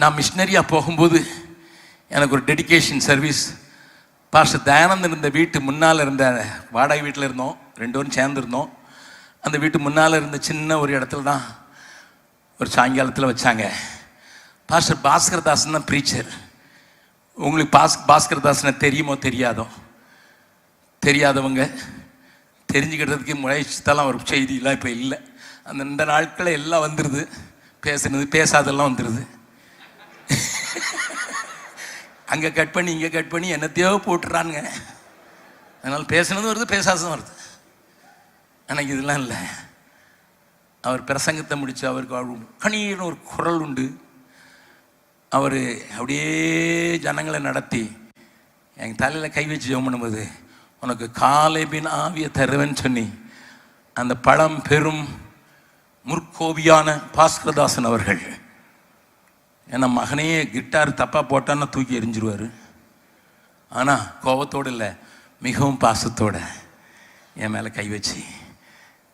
நான் மிஷினரியாக போகும்போது எனக்கு ஒரு டெடிகேஷன் சர்வீஸ் பாஸ்டர் தயானந்தன் இருந்த வீட்டு முன்னால் இருந்த வாடகை வீட்டில் இருந்தோம். ரெண்டு பேரும் சேர்ந்துருந்தோம் அந்த வீட்டு முன்னால் இருந்த சின்ன ஒரு இடத்துல தான் ஒரு சாயங்காலத்தில் வச்சாங்க. பாஸ்டர் பாஸ்கர் தாசன் தான் ப்ரீச்சர் உங்களுக்கு பாஸ் பாஸ்கர் தாசனை தெரியுமோ தெரியாதோ? தெரியாதவங்க தெரிஞ்சுக்கிறதுக்கு முயற்சித்தெல்லாம் ஒரு செய்தியெல்லாம் இப்போ இல்லை. அந்த இந்த நாட்களில் எல்லாம் வந்துடுது பேசுனது பேசாதெல்லாம் வந்துடுது அங்கே கட் பண்ணி இங்கே கட் பண்ணி என்னத்தையோ போட்டுறானுங்க. அதனால் பேசுனதும் வருது பேசாததும் வருது. எனக்கு இதெல்லாம் இல்லை. அவர் பிரசங்கத்தை முடித்து அவருக்கு அவர் கணீர்னு ஒரு குரல் உண்டு. அவர் அப்படியே ஜனங்களை நடத்தி என் தலையில் கை வச்சு ஜெபம் பண்ணும்போது உனக்கு காலைபின் ஆவிய தருவேன்னு சொல்லி அந்த பழம் பெரும் முற்கோவியான பாஸ்கரதாசன் அவர்கள் ஏன்னா மகனையே கிட்டார் தப்பாக போட்டான்னா தூக்கி எரிஞ்சிருவார் ஆனால் கோபத்தோடு இல்லை மிகவும் பாசத்தோட என் மேலே கை வச்சு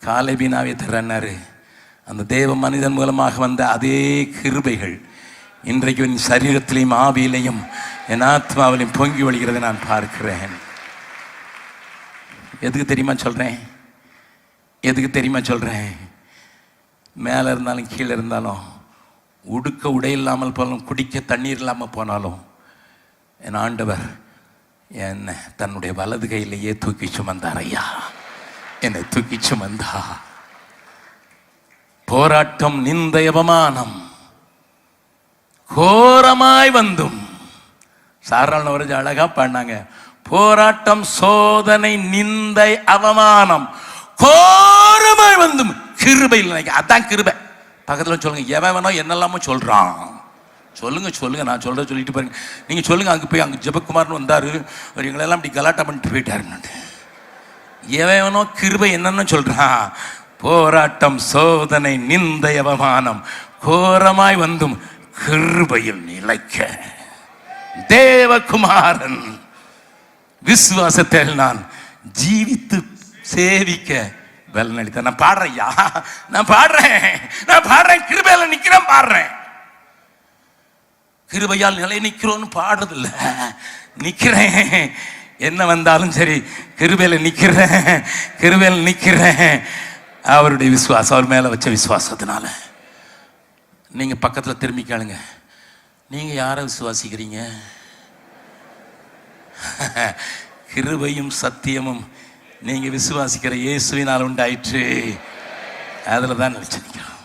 காலை பீனாவே தர்றன்னாரு. அந்த தேவ மனிதன் மூலமாக வந்த அதே கிருபைகள் இன்றைக்கு என் சரீரத்திலையும் ஆவியிலையும் என் ஆத்மாவிலையும் பொங்கி வழிகிறதை நான் பார்க்கிறேன். எதுக்கு தெரியுமா சொல்கிறேன் எதுக்கு தெரியுமா சொல்கிறேன் மேலே இருந்தாலும் கீழே இருந்தாலும் உடுக்க உடை இல்லாமல் போனாலும் குடிக்க தண்ணீர் இல்லாமல் போனாலும் என் ஆண்டவர் என்னை தன்னுடைய வலது கையிலேயே தூக்கி சுமந்தார் ஐயா. என்னை தூக்கி சுமந்தா. போராட்டம் நிந்த அவமானம் கோரமாய் வந்தும். சாராள வரைஞ்சு அழகா பாடினாங்க. போராட்டம் சோதனை நிந்தை அவமானம் கோரமாய் வந்தும். கிருபை இல்லை அதான் கிருபை. பக்கத்தில் சொல்லுங்க எவன் வேணோ என்னெல்லாமோ சொல்கிறான் சொல்லுங்க சொல்லுங்க நான் சொல்கிறத சொல்லிட்டு பாருங்க நீங்கள் சொல்லுங்க அங்கே போய் அங்கே ஜெபக்குமார்னு வந்தார். அவர் எங்களெல்லாம் அப்படி கலாட்டா பண்ணிட்டு போயிட்டாருன்னு எவன் வேணோ கிருபை என்னன்னு சொல்கிறான் போராட்டம் சோதனை நிந்தை அவமானம் கோரமாய் வந்தும் கிருபையில் நிலைக்க. தேவகுமாரன் விசுவாசத்தில் நான் ஜீவித்து சேவிக்க பலனளித்த நான் பாடுறையா நான் பாடுறேன். நான் பாடுறேன். கிருபையில நிக்கிறேன் பாடுறேன். கிருபையால் நிலை நிற்கிறோன்னு பாடுறதில்ல. நிக்கிறேன். என்ன வந்தாலும் சரி கிருபையில நிக்கிறேன். கிருபையில நிக்கிறேன். அவருடைய விசுவாசம் அவர் மேல வச்ச விசுவாசத்தினால நீங்க பக்கத்துல திரும்பி கேளுங்க. நீங்க யாரை விசுவாசிக்கிறீங்க? கிருபையும் சத்தியமும் நீங்க விசுவாசிக்கிற இயேசுவினால் உண்டாயிற்று. அதில் தான் நினைச்சிருக்கிறோம்